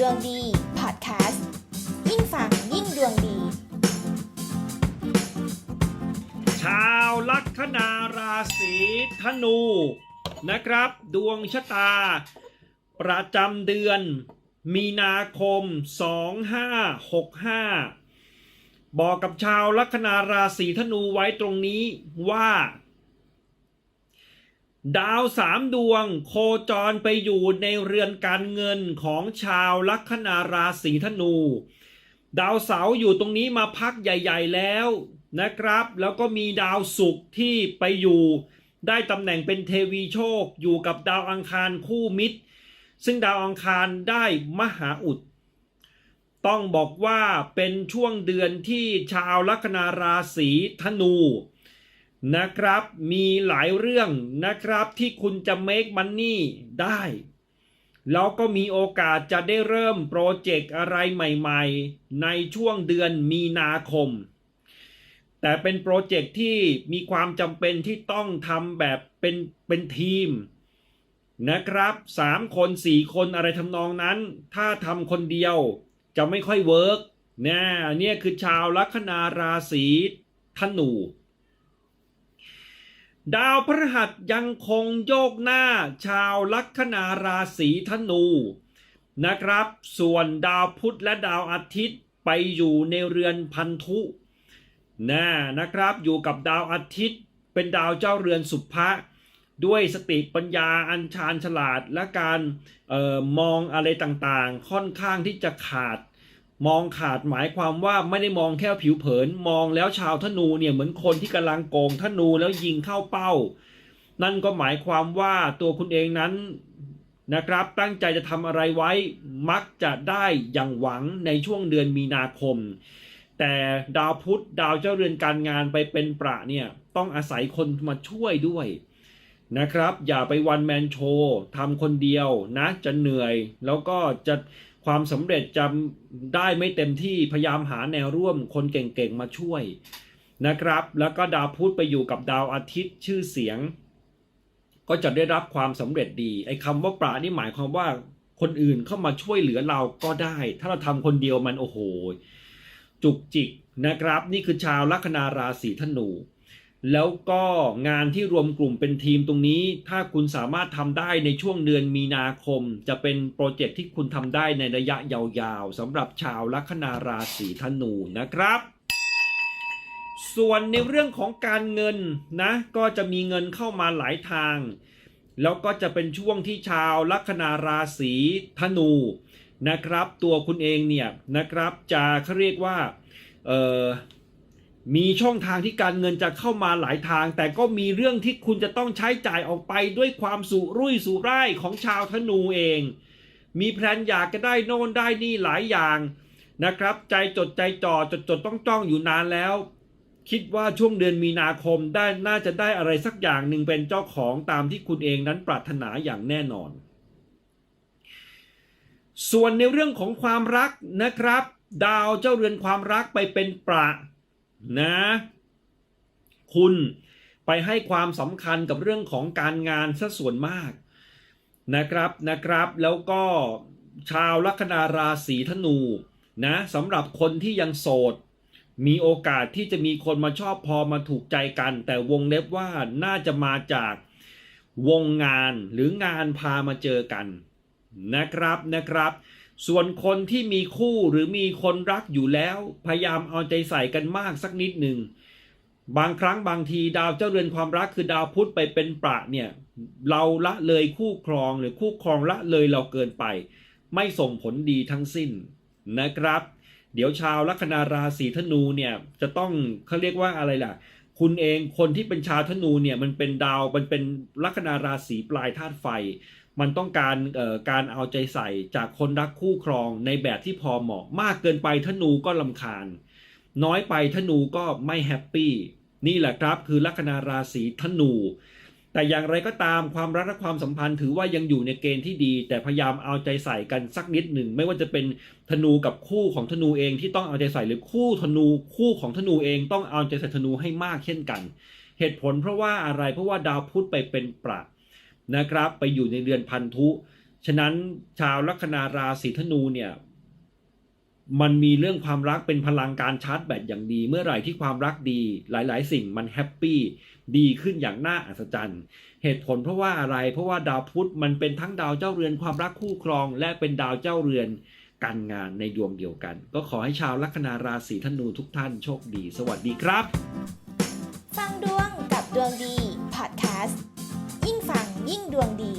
ดวงดีพอดแคสต์ยิ่งฟังยิ่งดวงดี ชาวลัคนาราศีธนูนะครับ ดวงชะตา ประจำเดือน มีนาคม 2565 บอกกับชาวลัคนาราศีธนูไว้ตรงนี้ว่า ดาวสามดวง โคจรไปอยู่ในเรือนการเงินของชาวลัคนาราศีธนู ดาวเสาอยู่ตรงนี้มาพักใหญ่ ๆแล้วนะครับ แล้วก็มีดาวศุกร์ที่ไปอยู่ ได้ตำแหน่งเป็นเทวีโชคอยู่กับดาวอังคารคู่มิตร ซึ่งดาวอังคารได้มหาอุด ต้องบอกว่าเป็นช่วงเดือนที่ชาวลัคนาราศีธนู นะครับ มีหลายเรื่องนะครับที่คุณจะ make money ได้ แล้วก็มีโอกาสจะได้เริ่มโปรเจกต์อะไรใหม่ๆ ในช่วงเดือนมีนาคม แต่เป็นโปรเจกต์ที่มีความจำเป็นที่ต้องทำแบบเป็นเป็นทีมนะครับสามคนสี่คนอะไรทำนองนั้น ถ้าทำคนเดียวจะไม่ค่อยเวิร์กนะเนี่ยคือชาวลัคนาราศีธนู ดาวพฤหัสยังคงโยกหน้าชาวลัคนาราศีธนูนะครับ ส่วนดาวพุธและดาวอาทิตย์ไปอยู่ในเรือนพันธุนะนะครับ อยู่กับดาวอาทิตย์ เป็นดาวเจ้าเรือนสุภะด้วยสติปัญญาอันชาญฉลาดและการออมองอะไรต่างๆ ค่อนข้างที่จะขาด มองขาดหมายความว่าไม่ได้มองแค่ผิวเผิน มองแล้วชาวธนูเนี่ยเหมือนคนที่กำลังโกงธนูแล้วยิงเข้าเป้า นั่นก็หมายความว่าตัวคุณเองนั้นนะครับตั้งใจจะทำอะไรไว้มักจะได้อย่างหวังในช่วงเดือนมีนาคม แต่ดาวพุธดาวเจ้าเรือนการงานไปเป็นประเนี่ยต้องอาศัยคนมาช่วยด้วยนะครับ อย่าไปวันแมนโชว์ทำคนเดียวนะจะเหนื่อย แล้วก็จะ ความสำเร็จจะได้ไม่เต็มที่พยายามหาแนวร่วมคนเก่งๆมาช่วยนะครับ แล้วก็ดาวพุธไปอยู่กับดาวอาทิตย์ชื่อเสียง ก็จะได้รับความสำเร็จดีไอ้คำว่าปรานี่หมายความว่าคนอื่นเข้ามาช่วยเหลือเราก็ได้ ถ้าเราทำคนเดียวมันโอ้โห จุกจิกนะครับ นี่คือชาวลัคนาราศีธนู แล้วก็งานที่รวมกลุ่มเป็นทีมตรงนี้ ถ้าคุณสามารถทำได้ในช่วงเดือนมีนาคม จะเป็นโปรเจกต์ที่คุณทำได้ในระยะยาวๆสำหรับชาวลัคนาราศีธนูนะครับ ส่วนในเรื่องของการเงินนะ ก็จะมีเงินเข้ามาหลายทาง แล้วก็จะเป็นช่วงที่ชาวลัคนาราศีธนูนะครับ ตัวคุณเองเนี่ยนะครับจะเขาเรียกว่าเออ มีช่องทางที่การเงินจะเข้ามาหลายทาง แต่ก็มีเรื่องที่คุณจะต้องใช้จ่ายออกไปด้วยความสุรุ่ยสุร่ายของชาวธนูเอง มีแพลนอยากจะได้โน่นได้นี่หลายอย่างนะครับ ใจจดใจจ่อจดจดต้องจ้องอยู่นานแล้ว คิดว่าช่วงเดือนมีนาคมได้น่าจะได้อะไรสักอย่างหนึ่งเป็นเจ้าของตามที่คุณเองนั้นปรารถนาอย่างแน่นอน ส่วนในเรื่องของความรักนะครับ ดาวเจ้าเรือนความรักไปเป็นประ นะ คุณไปให้ความสำคัญกับเรื่องของการงานซะส่วนมากนะครับนะครับแล้วก็ชาวลัคนาราศีธนูนะสำหรับคนที่ยังโสด มีโอกาสที่จะมีคนมาชอบพอมาถูกใจกัน แต่วงเล็บว่าน่าจะมาจากวงงานหรืองานพามาเจอกันนะครับนะครับ ส่วนคนที่มีคู่หรือมีคนรักอยู่แล้ว พยายามเอาใจใส่กันมากสักนิดหนึ่ง บางครั้งบางทีดาวเจ้าเรือนความรักคือดาวพุธไปเป็นประเนี่ย เราละเลยคู่ครองหรือคู่ครองละเลยเราเกินไป ไม่ส่งผลดีทั้งสิ้นนะครับ เดี๋ยวชาวลัคนาราศีธนูเนี่ย จะต้องเขาเรียกว่าอะไรล่ะ คุณเองคนที่เป็นชาวธนูเนี่ยมันเป็นดาวมันเป็นลัคนาราศีปลายธาตุไฟ มันต้องการการเอาใจใส่จากคนรักคู่ครองในแบบที่พอเหมาะ มากเกินไปธนูก็ลำคาญ น้อยไปธนูก็ไม่แฮปปี้นี่แหละครับคือลัคนาราศีธนู แต่อย่างไรก็ตามความรักและความสัมพันธ์ถือว่ายังอยู่ในเกณฑ์ที่ดี แต่พยายามเอาใจใส่กันสักนิดหนึ่ง ไม่ว่าจะเป็นธนูกับคู่ของธนูเองที่ต้องเอาใจใส่หรือคู่ธนูคู่ของธนูเองต้องเอาใจใส่ธนูให้มากเช่นกัน เหตุผลเพราะว่าอะไรเพราะว่าดาวพุธไปเป็นประ นะครับ ไปอยู่ในเดือนพันธุ ฉะนั้นชาวลัคนาราศีธนูเนี่ยมันมีเรื่องความรักเป็นพลังการชาร์จแบตอย่างดี เมื่อไหร่ที่ความรักดีหลาย ๆ สิ่งมันแฮปปี้ดีขึ้นอย่างน่าอัศจรรย์ เหตุผลเพราะว่าอะไรเพราะว่าดาวพุธมันเป็นทั้งดาวเจ้าเรือนความรักคู่ครอง และเป็นดาวเจ้าเรือนการงานในดวงเดียวกัน ก็ขอให้ชาวลัคนาราศีธนูทุกท่านโชคดี สวัสดีครับ ฟังดวงกับดวงดีพอดแคสต์ยิ่งฟัง ยิ่งดวงดี